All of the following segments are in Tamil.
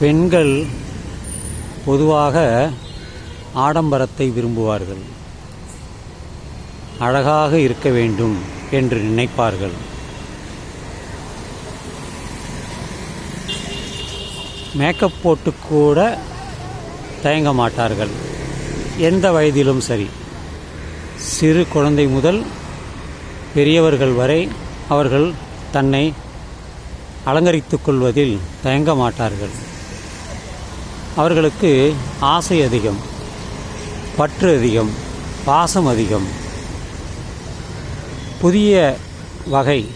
பெண்கள் பொதுவாக ஆடம்பரத்தை விரும்புவார்கள். அழகாக இருக்க வேண்டும் என்று நினைப்பார்கள். மேக்கப் போட்டு கூட தயங்க மாட்டார்கள். எந்த வயதிலும் சரி. சிறு குழந்தை முதல் பெரியவர்கள் வரை அவர்கள் தன்னை அலங்கரித்துக் கொள்வதில் தயங்க மாட்டார்கள். அவர்களுக்கு ஆசை அதிகம் பற்று அதிகம் பாசம் அதிகம். புதிய வகை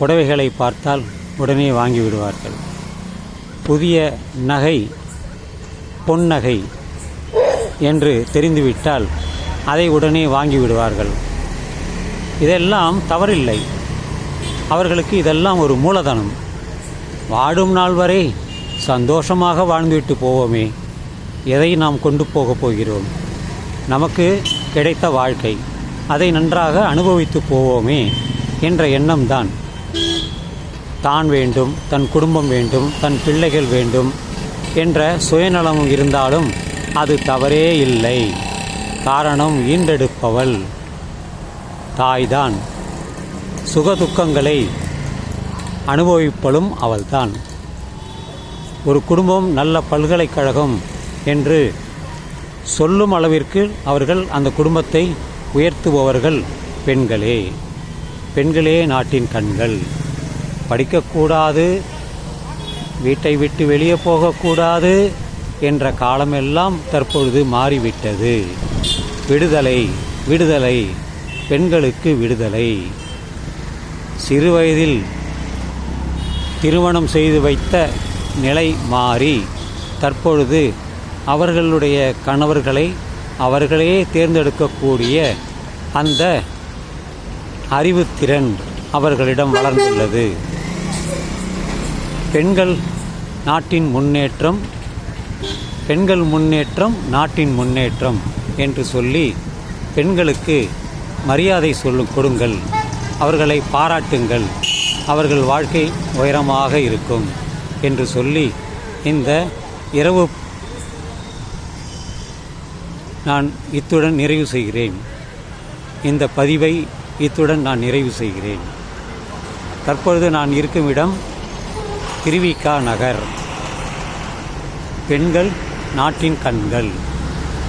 புடவைகளை பார்த்தால் உடனே வாங்கிவிடுவார்கள் புதிய நகை பொன்னகை என்று தெரிந்துவிட்டால் அதை உடனே வாங்கிவிடுவார்கள் இதெல்லாம் தவறில்லை. அவர்களுக்கு இதெல்லாம் ஒரு மூலதனம். வாடும் நாள் வரை சந்தோஷமாக வாழ்ந்துவிட்டு போவோமே. எதை நாம் கொண்டு போகப் போகிறோம்? நமக்கு கிடைத்த வாழ்க்கை. அதை நன்றாக அனுபவித்து போவோமே என்ற எண்ணம்தான். தான் வேண்டும் தன் குடும்பம் வேண்டும் தன் பிள்ளைகள் வேண்டும் என்ற சுயநலமும் இருந்தாலும் அது தவறே இல்லை. காரணம் ஈண்டெடுப்பவள் தாய்தான். சுகதுக்கங்களை அனுபவிப்பளும் அவள்தான். ஒரு குடும்பம் நல்ல பல்கலைக்கழகம் என்று சொல்லும் அளவிற்கு அவர்கள் அந்த குடும்பத்தை உயர்த்துபவர்கள் பெண்களே. பெண்களே நாட்டின் கண்கள். படிக்கக்கூடாது. வீட்டை விட்டு வெளியே போகக்கூடாது என்ற காலமெல்லாம் தற்பொழுது மாறிவிட்டது. விடுதலை விடுதலை. பெண்களுக்கு விடுதலை. சிறுவயதில் திருமணம் செய்து வைத்த நிலை மாறி தற்பொழுது அவர்களுடைய கணவர்களை அவர்களே தேர்ந்தெடுக்கக்கூடிய அந்த அறிவுத்திறன் அவர்களிடம் வளர்ந்துள்ளது. பெண்கள் நாட்டின் முன்னேற்றம் பெண்கள் முன்னேற்றம் நாட்டின் முன்னேற்றம் என்று சொல்லி பெண்களுக்கு மரியாதை சொல்லு கொடுங்கள். அவர்களை பாராட்டுங்கள். அவர்கள் வாழ்க்கை உயரமாக இருக்கும். என்று சொல்லி இந்த இரவு நான் இத்துடன் நிறைவு செய்கிறேன். இந்த பதிவை இத்துடன் நான் நிறைவு செய்கிறேன். தற்பொழுது நான் இருக்கும் இடம் திருவிக்கா நகர். பெண்கள் நாட்டின் கண்கள்.